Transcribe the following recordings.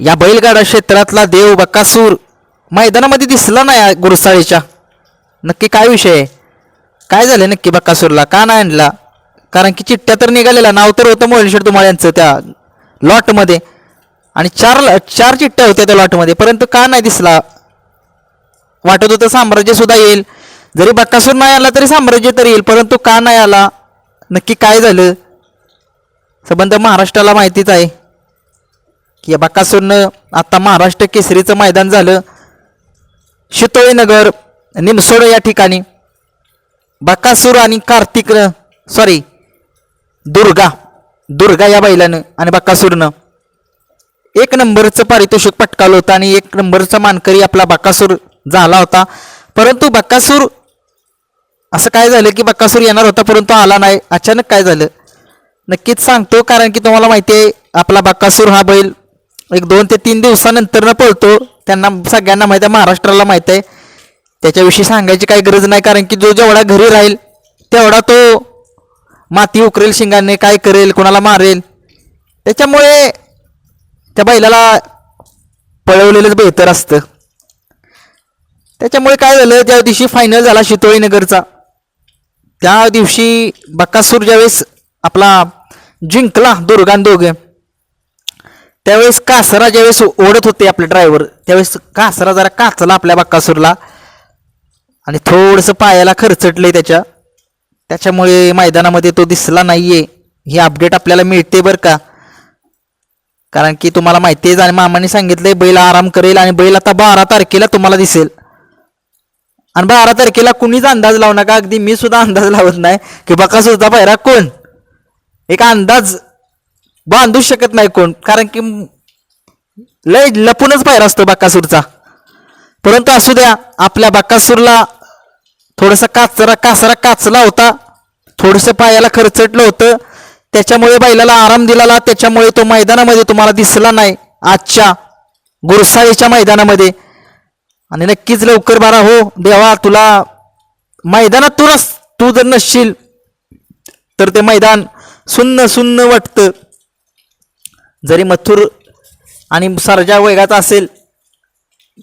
या बैलगाडा क्षेत्रातला देव बक्कासूर मैदानामध्ये दिसला नाही गुरुसाळीच्या. नक्की काय विषय आहे? काय झालं नक्की बक्कासूरला का नाही आणला? कारण की चिठ्ठ्या तर निघालेला नाव तर होतं मोहिलशेठ तुम्हाला यांचं त्या लॉटमध्ये. आणि चार चार चिठ्ठ्या होत्या त्या लॉटमध्ये परंतु का नाही दिसला? वाटत होतं साम्राज्य सुद्धा येईल. जरी बक्कासूर नाही आला तरी साम्राज्य तरी येईल परंतु का नाही आला? नक्की काय झालं? संबंध महाराष्ट्राला माहितीच आहे. की या बक्कासूरनं आता महाराष्ट्र केसरीचं मैदान झालं. शितोळीनगर निमसोड या ठिकाणी. बकासूर आणि कार्तिक सॉरी दुर्गा दुर्गा या बैलानं आणि बकासूरनं. एक नंबरचं पारितोषिक पटकावलं होतं आणि एक नंबरचा मानकरी आपला बकासूर झाला होता. परंतु बकासूर असं काय झालं की बकासूर येणार होता परंतु आला नाही. अचानक काय झालं? नक्कीच सांगतो कारण की तुम्हाला माहिती आहे आपला बकासूर हा बैल एक दोन ते तीन दिवसानंतर पळतो. त्यांना सगळ्यांना माहिती आहे महाराष्ट्राला माहीत आहे. त्याच्याविषयी सांगायची काही गरज नाही कारण की जो जेवढा घरी राहील तेवढा तो माती उकरेल शिंगाने काय करेल कोणाला मारेल. त्याच्यामुळे त्या बैलाला पळवलेलंच बेहतर असतं. त्याच्यामुळे काय झालं त्या दिवशी फायनल झाला शितोळी नगरचा त्या दिवशी बक्कासूर ज्यावेळेस आपला जिंकला दुर्गान दोघे त्यावेळेस कासरा ज्यावेळेस ओढत होते आपले ड्रायव्हर त्यावेळेस कासरा जरा काचला आपल्या बाक्कासूरला आणि थोडंसं पायाला खरचटले त्याच्या. त्याच्यामुळे मैदानामध्ये तो दिसला नाहीये. ही अपडेट आपल्याला मिळते बरं का? कारण की तुम्हाला माहिती आहे आणि मामाने सांगितलंय बैल आराम करेल आणि बैल आता बारा तारखेला तुम्हाला दिसेल. आणि बारा तारखेला कुणीच अंदाज लावू नका. अगदी मी सुद्धा अंदाज लावत नाही की बकासूरचा पायरा कोण? एक अंदाज बांधू शकत नाही कोण. कारण की लय लपूनच बाहेर असतो बाकासूरचा. परंतु असू द्या आपल्या बाकासूरला थोडंसं काचरा कासरा काचला होता. थोडंसं पायाला खरचटलं होतं. त्याच्यामुळे बैलाला आराम दिलाला. त्याच्यामुळे तो मैदानामध्ये तुम्हाला दिसला नाही आजच्या गुरुसाईच्या मैदानामध्ये. आणि नक्कीच लवकर बारा हो. देवा तुला मैदानात तू तू जर नसशील तर ते मैदान सुन्न सुन्न वाटतं. जरी मथुर आणि सरजा वेगाचा असेल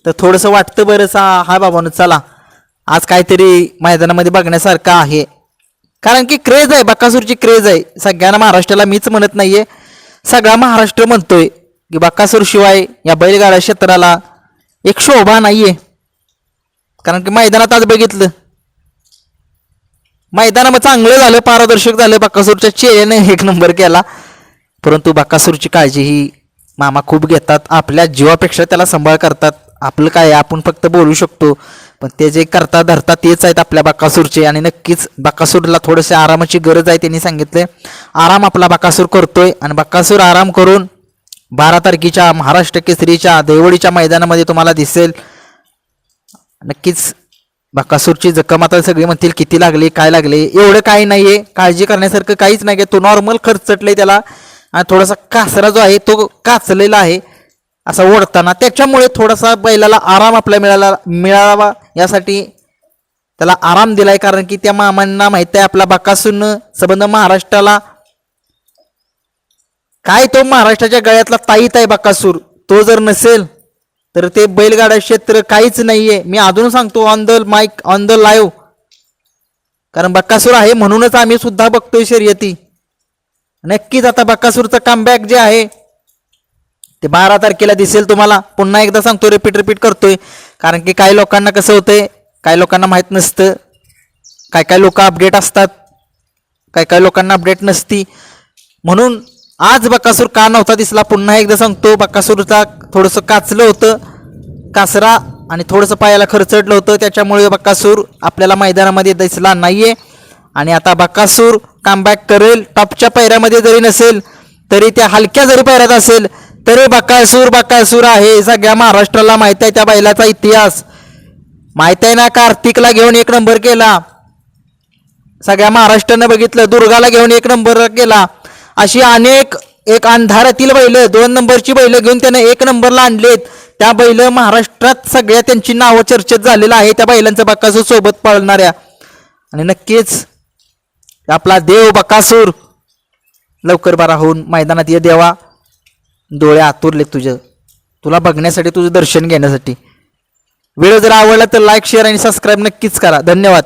तर थोडंसं वाटतं बरंच हा हा बाबानं चला. आज काहीतरी मैदानामध्ये बघण्यासारखं आहे. कारण की क्रेज आहे बक्कासूरची क्रेज आहे. सगळ्यांना महाराष्ट्राला मीच म्हणत नाहीये. सगळा महाराष्ट्र म्हणतोय की बक्कासूर शिवाय या बैलगाडा क्षेत्राला एक शोभा नाहीये. कारण की मैदानात आज बघितलं. मैदानामध्ये चांगलं झालं पारदर्शक झालं बक्कासूरच्या चेहऱ्याने एक नंबर केला. परंतु बकासूरची काळजी ही मामा खूप घेतात. आपल्या जीवापेक्षा त्याला सांभाळ करतात. आपलं काय आपण फक्त बोलू शकतो. पण ते जे करता धरता तेच आहेत आपल्या बकासूरचे. आणि नक्कीच बकासूरला थोडेसे आरामाची गरज आहे त्यांनी सांगितले आराम आपला बकासूर करतोय. आणि बाकासूर आराम करून बारा तारखेच्या महाराष्ट्र केसरीच्या देवळीच्या मैदानामध्ये तुम्हाला दिसेल. नक्कीच बाकासूरची जखम आता सगळे म्हणतील किती लागली काय लागले? एवढं काही नाहीये. काळजी करण्यासारखं काहीच नाही तो नॉर्मल खर्चटले त्याला. आणि थोडासा कासरा जो आहे तो काचलेला आहे असा ओढताना त्याच्यामुळे थोडासा बैलाला आराम आपल्या मिळाला मिळावा यासाठी त्याला आराम दिलाय. कारण की त्या मामांना माहीत आहे आपला बकासून संबंध महाराष्ट्राला. काय तो महाराष्ट्राच्या गळ्यातला ताईत आहे बकासूर. तो जर नसेल तर ते बैलगाडा क्षेत्र काहीच नाहीये. मी अजून सांगतो on the mic on the live कारण बक्कासूर आहे म्हणूनच आम्ही सुद्धा बघतोय शर्यती. नक्कीच आता बक्कासूरचं कमबॅक जे आहे ते बारा तारखेला दिसेल तुम्हाला. पुन्हा एकदा सांगतो रिपीट रिपीट करतोय. कारण की काही लोकांना कसं होतंय काही लोकांना माहीत नसतं. काय काय लोक अपडेट असतात. काय काय लोकांना अपडेट नसती. म्हणून आज बकासूर का नव्हता दिसला? पुन्हा एकदा सांगतो बकासूरचा थोडंसं काचलं होतं. कासरा आणि थोडंसं पायाला खरचडलं होतं. त्याच्यामुळे बकासूर आपल्याला मैदानामध्ये दिसला नाहीये. आणि आता बकासूर कमबॅक करेल. टॉपच्या पैऱ्यामध्ये जरी नसेल तरी त्या हलक्या जरी पैऱ्यात असेल तरी बकासूर बकासूर आहे. सगळ्या महाराष्ट्राला माहीत आहे त्या बैलाचा इतिहास. माहीत आहे ना कार्तिकला घेऊन एक नंबर केला. सगळ्या महाराष्ट्रानं बघितलं दुर्गाला घेऊन एक नंबर केला. अशी अनेक एक अंधारातील बैल दोन नंबरची बैल घेऊन त्यानं एक नंबरला आणलेत. त्या बैल महाराष्ट्रात सगळ्या त्यांची नावं चर्चेत झालेलं आहे त्या बैलांचं बकासूर सोबत पळणाऱ्या. आणि नक्कीच आपला देव बकासूर लवकर बारा होऊन मैदानात ये देवा. डोळे आतुरले तुझं. तुला बघण्यासाठी तुझं दर्शन घेण्यासाठी. व्हिडिओ जर आवडला तर लाईक शेअर आणि सबस्क्राईब नक्कीच करा. धन्यवाद.